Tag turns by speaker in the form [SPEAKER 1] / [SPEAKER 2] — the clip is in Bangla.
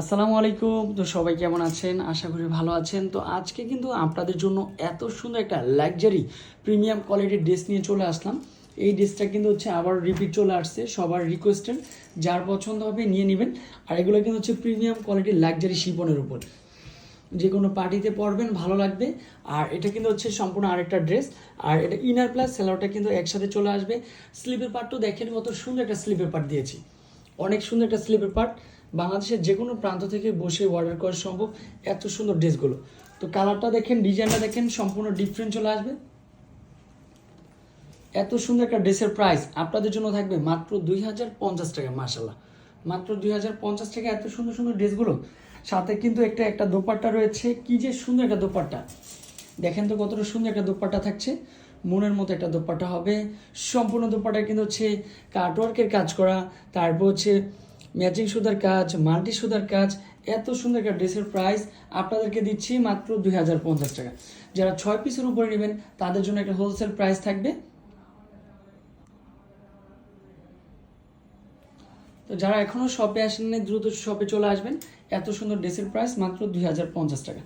[SPEAKER 1] আসসালামু আলাইকুম। তো সবাই কেমন আছেন? আশা করি ভালো আছেন। তো আজকে কিন্তু আপনাদের জন্য এত সুন্দর একটা লাক্সারি প্রিমিয়াম কোয়ালিটির ড্রেস নিয়ে চলে আসলাম। এই ড্রেসটা কিন্তু হচ্ছে আবার রিপিট চলে আসছে, সবার রিকোয়েস্টেড যার পছন্দ হবে নিয়ে নেবেন। আর এগুলো কিন্তু হচ্ছে প্রিমিয়াম কোয়ালিটির লাক্সারি শিপনের উপর। যে কোনো পার্টিতে পরবেন, ভালো লাগবে। আর এটা কিন্তু হচ্ছে সম্পূর্ণ আরেকটা ড্রেস আর এটা ইনার প্লাস সেলারটা কিন্তু একসাথে চলে আসবে। স্লিপের পার্টও দেখেন কত সুন্দর একটা স্লিপের পার্ট দিয়েছি। অনেক সুন্দর একটা স্লিপের পার্ট বাংলাদেশের যে কোনো প্রান্ত থেকে বসে অর্ডার করা সম্ভব। এত সুন্দর ড্রেসগুলো। তো কালারটা দেখেন ডিজাইনটা দেখেন, সম্পূর্ণ ডিফারেন্ট চলে আসবে। এত সুন্দর একটা ড্রেসের প্রাইস আপনাদের জন্য থাকবে মাত্র দুই হাজার পঞ্চাশ টাকা মাসাল্লাহ মাত্র দুই হাজার পঞ্চাশ টাকা এত সুন্দর সুন্দর ড্রেসগুলো। সাথে কিন্তু একটা একটা দোপাট্টা রয়েছে। কি যে সুন্দর একটা দোপাট্টা। দেখেন তো কতটা সুন্দর একটা দোপাট্টা থাকছে। মনের মতো একটা দোপাট্টা হবে। সম্পূর্ণ দোপাট্টা কিন্তু হচ্ছে কাটওয়ার্কের কাজ করা। তারপর হচ্ছে ম্যাচিং সুতার কাজ, মাল্টি সুতার কাজ, এত সুন্দর একটা ড্রেসের প্রাইস আপনাদেরকে দিচ্ছি মাত্র দুই হাজার পঞ্চাশ টাকা। যারা ছয় পিসের উপরে নেবেন, তাদের জন্য একটা হোলসেল প্রাইস থাকবে। তো যারা এখনও শপে আসেননি, দ্রুত শপে চলে আসবেন। এত সুন্দর ড্রেসের প্রাইস মাত্র দুই হাজার পঞ্চাশ টাকা।